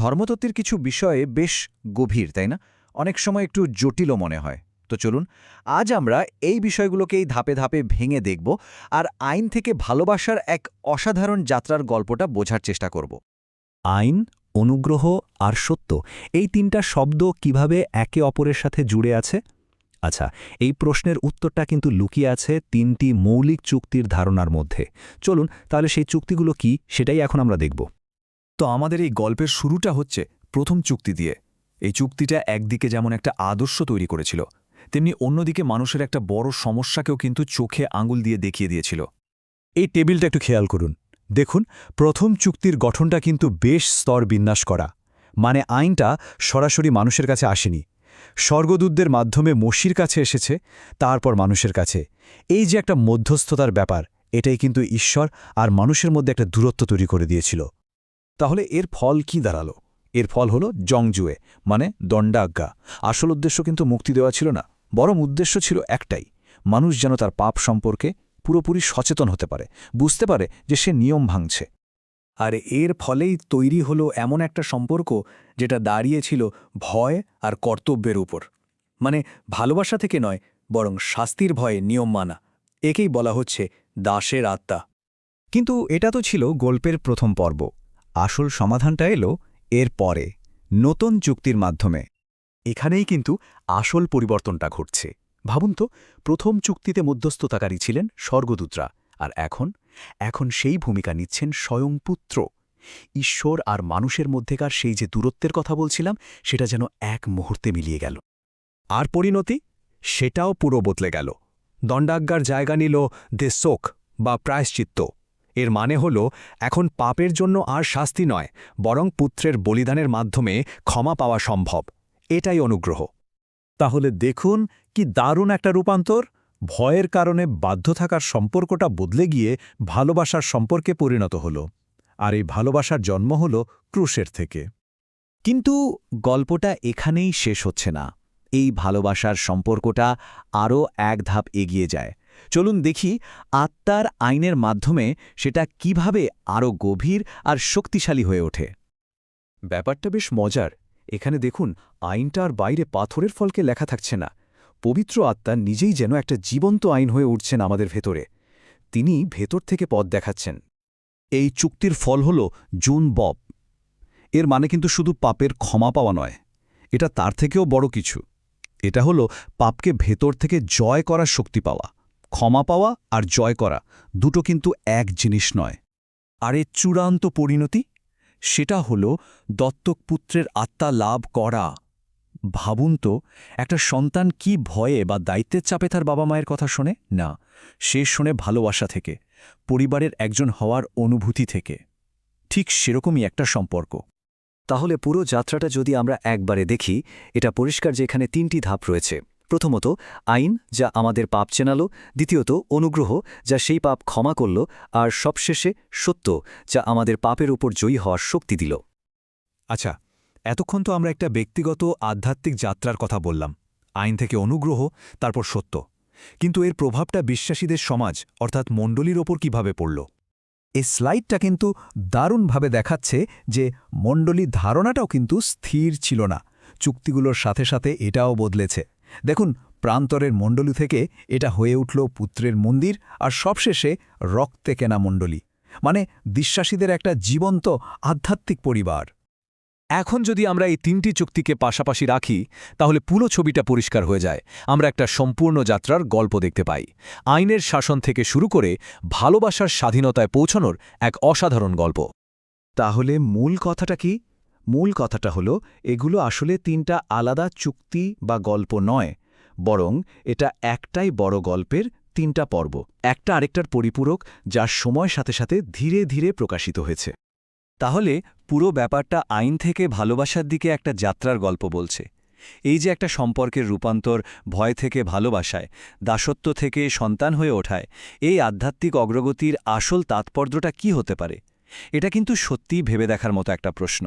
ধর্মতত্ত্বের কিছু বিষয়ে বেশ গভীর, তাই না? অনেক সময় একটু জটিলও মনে হয়। তো চলুন, আজ আমরা এই বিষয়গুলোকেই ধাপে ধাপে ভেঙে দেখব আর আইন থেকে ভালোবাসার এক অসাধারণ যাত্রার গল্পটা বোঝার চেষ্টা করব। আইন, অনুগ্রহ আর সত্য, এই তিনটা শব্দ কীভাবে একে অপরের সাথে জুড়ে আছে? আচ্ছা এই প্রশ্নের উত্তরটা কিন্তু লুকিয়ে আছে তিনটি মৌলিক চুক্তির ধারণার মধ্যে। চলুন, তাহলে সেই চুক্তিগুলো কি, সেটাই এখন আমরা দেখব। তো আমাদের এই গল্পের শুরুটা হচ্ছে প্রথম চুক্তি দিয়ে। এই চুক্তিটা একদিকে যেমন একটা আদর্শ তৈরি করেছিল, তেমনি অন্যদিকে মানুষের একটা বড় সমস্যাকেও কিন্তু চোখে আঙুল দিয়ে দেখিয়ে দিয়েছিল। এই টেবিলটা একটু খেয়াল করুন। দেখুন, প্রথম চুক্তির গঠনটা কিন্তু বেশ স্তর বিন্যাস করা মানে আইনটা সরাসরি মানুষের কাছে আসেনি। স্বর্গদূতদের মাধ্যমে মসির কাছে এসেছে, তারপর মানুষের কাছে। এই যে একটা মধ্যস্থতার ব্যাপার, এটাই কিন্তু ঈশ্বর আর মানুষের মধ্যে একটা দূরত্ব তৈরি করে দিয়েছিল। তাহলে এর ফল কি দাঁড়াল? এর ফল হলো জংজুয়ে মানে দণ্ডাজ্ঞা। আসল উদ্দেশ্য কিন্তু মুক্তি দেওয়া ছিল না, বরং উদ্দেশ্য ছিল একটাই, মানুষ যেন তার পাপ সম্পর্কে পুরোপুরি সচেতন হতে পারে, বুঝতে পারে যে সে নিয়ম ভাঙছে। আর এর ফলেই তৈরি হলো এমন একটা সম্পর্ক যেটা দাঁড়িয়েছিল ভয় আর কর্তব্যের উপর। মানে ভালোবাসা থেকে নয়, বরং শাস্তির ভয়ে নিয়ম মানা, একেই বলা হচ্ছে দাসের আত্মা। কিন্তু এটা তো ছিল গল্পের প্রথম পর্ব। আসল সমাধানটা এলো এর পরে, নতুন চুক্তির মাধ্যমে। এখানেই কিন্তু আসল পরিবর্তনটা ঘটছে। ভাবুন তো, প্রথম চুক্তিতে মধ্যস্থতাকারী ছিলেন স্বর্গদূতরা, আর এখন এখন সেই ভূমিকা নিচ্ছেন স্বয়ং পুত্র। ঈশ্বর আর মানুষের মধ্যেকার সেই যে দূরত্বের কথা বলছিলাম, সেটা যেন এক মুহূর্তে মিলিয়ে গেল। আর পরিণতি? সেটাও পুরো বদলে গেল। দণ্ডাজ্ঞার জায়গা নিল দে বা প্রায়শ্চিত্ত। এর মানে হল, এখন পাপের জন্য আর শাস্তি নয়, বরং পুত্রের বলিদানের মাধ্যমে ক্ষমা পাওয়া সম্ভব। এটাই অনুগ্রহ। তাহলে দেখুন কি দারুণ একটা রূপান্তর। ভয়ের কারণে বাধ্য থাকার সম্পর্কটা বদলে গিয়ে ভালোবাসার সম্পর্কে পরিণত হল। আর এই ভালোবাসার জন্ম হল ক্রুশের থেকে। কিন্তু গল্পটা এখানেই শেষ হচ্ছে না। এই ভালোবাসার সম্পর্কটা আরও এক ধাপ এগিয়ে যায়। চলুন দেখি আত্মার আইনের মাধ্যমে সেটা কীভাবে আরও গভীর আর শক্তিশালী হয়ে ওঠে। ব্যাপারটা বেশ মজার। এখানে দেখুন আইনটার বাইরে পাথরের ফলকে লেখা থাকছে না। পবিত্র আত্মা নিজেই যেন একটা জীবন্ত আইন হয়ে উঠছেন আমাদের ভেতরে। তিনি ভেতর থেকে পথ দেখাচ্ছেন। এই চুক্তির ফল হল জুন বব। এর মানে কিন্তু শুধু পাপের ক্ষমা পাওয়া নয়, এটা তার থেকেও বড় কিছু। এটা হলো পাপকে ভেতর থেকে জয় করার শক্তি পাওয়া। ক্ষমা পাওয়া আর জয় করা দুটো কিন্তু এক জিনিস নয়। আর এর চূড়ান্ত পরিণতি? সেটা হল দত্তক পুত্রের আত্মা লাভ করা। ভাবুন তো, একটা সন্তান কি ভয়ে বা দায়িত্বের চাপে তার বাবা মায়ের কথা শোনে? না, সে শোনে ভালোবাসা থেকে, পরিবারের একজন হওয়ার অনুভূতি থেকে। ঠিক সেরকমই একটা সম্পর্ক। তাহলে পুরো যাত্রাটা যদি আমরা একবারে দেখি, এটা পরিষ্কার যে এখানে তিনটি ধাপ রয়েছে। প্রথমত, আইন যা আমাদের পাপ চেনালো, দ্বিতীয়ত, অনুগ্রহ যা সেই পাপ ক্ষমা করল, আর সবশেষে সত্য যা আমাদের পাপের উপর জয়ী হওয়ার শক্তি দিল। আচ্ছা এতক্ষণ তো আমরা একটা ব্যক্তিগত আধ্যাত্মিক যাত্রার কথা বললাম, আইন থেকে অনুগ্রহ, তারপর সত্য। কিন্তু এর প্রভাবটা বিশ্বাসীদের সমাজ, অর্থাৎ মণ্ডলীর ওপর কীভাবে পড়ল? এই স্লাইডটা কিন্তু দারুণভাবে দেখাচ্ছে যে মণ্ডলীর ধারণাটাও কিন্তু স্থির ছিল না, চুক্তিগুলোর সাথে সাথে এটাও বদলেছে। দেখুন, প্রান্তরের মণ্ডলী থেকে এটা হয়ে উঠল পুত্রের মন্দির আর সবশেষে রক্তে কেনা মণ্ডলী মানে বিশ্বাসীদের একটা জীবন্ত আধ্যাত্মিক পরিবার। এখন যদি আমরা এই তিনটি চুক্তিকে পাশাপাশি রাখি, তাহলে পুরো ছবিটা পরিষ্কার হয়ে যায়। আমরা একটা সম্পূর্ণ যাত্রার গল্প দেখতে পাই। আইনের শাসন থেকে শুরু করে ভালোবাসার স্বাধীনতায় পৌঁছানোর এক অসাধারণ গল্প। তাহলে মূল কথাটা কি? মূল কথাটা হলো, এগুলো আসলে তিনটা আলাদা চুক্তি বা গল্প নয়, বরং এটা একটাই বড় গল্পের তিনটা পর্ব। একটা আরেকটার পরিপূরক যা সময় সাথে সাথে ধীরে ধীরে প্রকাশিত হয়েছে। তাহলে পুরো ব্যাপারটা আইন থেকে ভালোবাসার দিকে একটা যাত্রার গল্প বলছে। এই যে একটা সম্পর্কের রূপান্তর ভয় থেকে ভালোবাসায়, দাসত্ব থেকে সন্তান হয়ে ওঠায়, এই আধ্যাত্মিক অগ্রগতির আসল তাৎপর্যটা কি হতে পারে? এটা কিন্তু সত্যিই ভেবে দেখার মতো একটা প্রশ্ন।